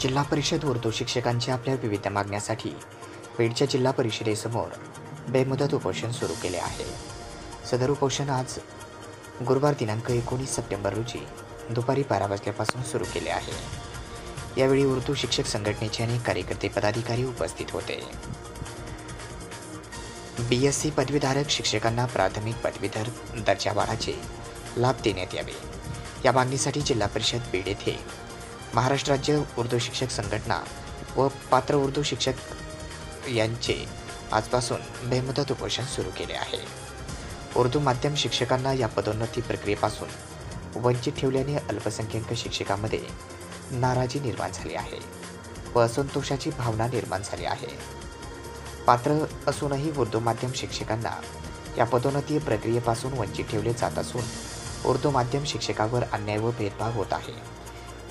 जिल्हा परिषद उर्दू शिक्षकांची आपल्या विविध मागण्यासाठी पेडच्या जिल्हा परिषदेसमोर बेमुदत उपोषण सुरू केले आहे. सदर उपोषण आज गुरुवार दिनांक एकोणीस सप्टेंबर रोजी दुपारी बारा वाजल्यापासून सुरू केले आहे. यावेळी उर्दू शिक्षक संघटनेचे अनेक कार्यकर्ते पदाधिकारी उपस्थित होते. बी एस सी पदवीधारक शिक्षकांना प्राथमिक पदवीधर दर्जावाढाचे लाभ देण्यात यावे. या मागणीसाठी जिल्हा परिषद बीड येथे महाराष्ट्र राज्य उर्दू शिक्षक संघटना व पात्र उर्दू शिक्षक यांचे आजपासून बेमुदत उपोषण सुरू केले आहे. उर्दू माध्यम शिक्षकांना या पदोन्नती प्रक्रियेपासून वंचित ठेवल्याने अल्पसंख्याक शिक्षकांमध्ये नाराजी निर्माण झाली आहे व असंतोषाची भावना निर्माण झाली आहे. पात्र असूनही उर्दू माध्यम शिक्षकांना या पदोन्नती प्रक्रियेपासून वंचित ठेवले जात असून उर्दू माध्यम शिक्षकावर अन्याय व भेदभाव होत आहे.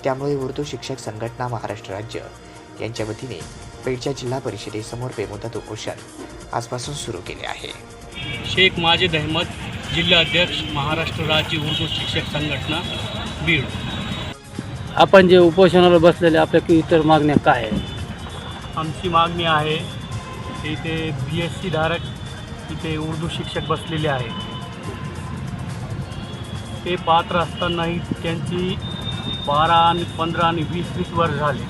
त्यामुळे उर्दू शिक्षक संघटना महाराष्ट्र राज्य यांच्या वतीने पेडच्या जिल्हा परिषदेसमोर बेमुदत उपोषण आजपासून सुरू केले आहे. शेख माजिद अहमद जिल्हा अध्यक्ष महाराष्ट्र राज्य उर्दू शिक्षक संघटना बीड. आपण जे उपोषणाला बसलेले आपल्या की इतर मागण्या काय आहेत? आमची मागणी आहे की इथे बी एस सी धारक इथे उर्दू शिक्षक बसलेले आहेत. ते पात्र असतानाही त्यांची बारा आणि पंधरा आणि वीस वीस वर्ष झाले.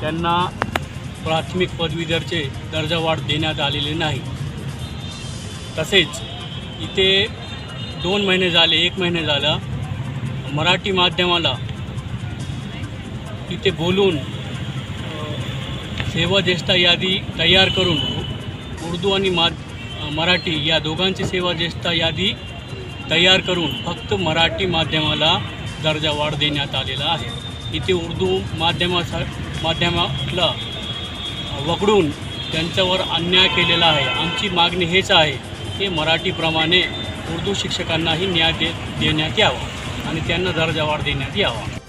त्यांना प्राथमिक पदवीधरचे दर्जावाढ देण्यात आलेले नाही. तसेच इथे दोन महिने झाले एक महिने झाला मराठी माध्यमाला तिथे बोलून सेवा ज्येष्ठा यादी तयार करून उर्दू आणि मा मराठी या दोघांची सेवा ज्येष्ठा यादी तयार करून फक्त मराठी माध्यमाला दर्जा वाढ देण्यात आलेला आहे. इथे उर्दू माध्यमासा माध्यमाला वगळून त्यांच्यावर अन्याय केलेला आहे. आमची मागणी हेच आहे की मराठीप्रमाणे उर्दू शिक्षकांनाही न्याय दे देण्यात यावा आणि त्यांना दर्जा वाढ देण्यात यावा.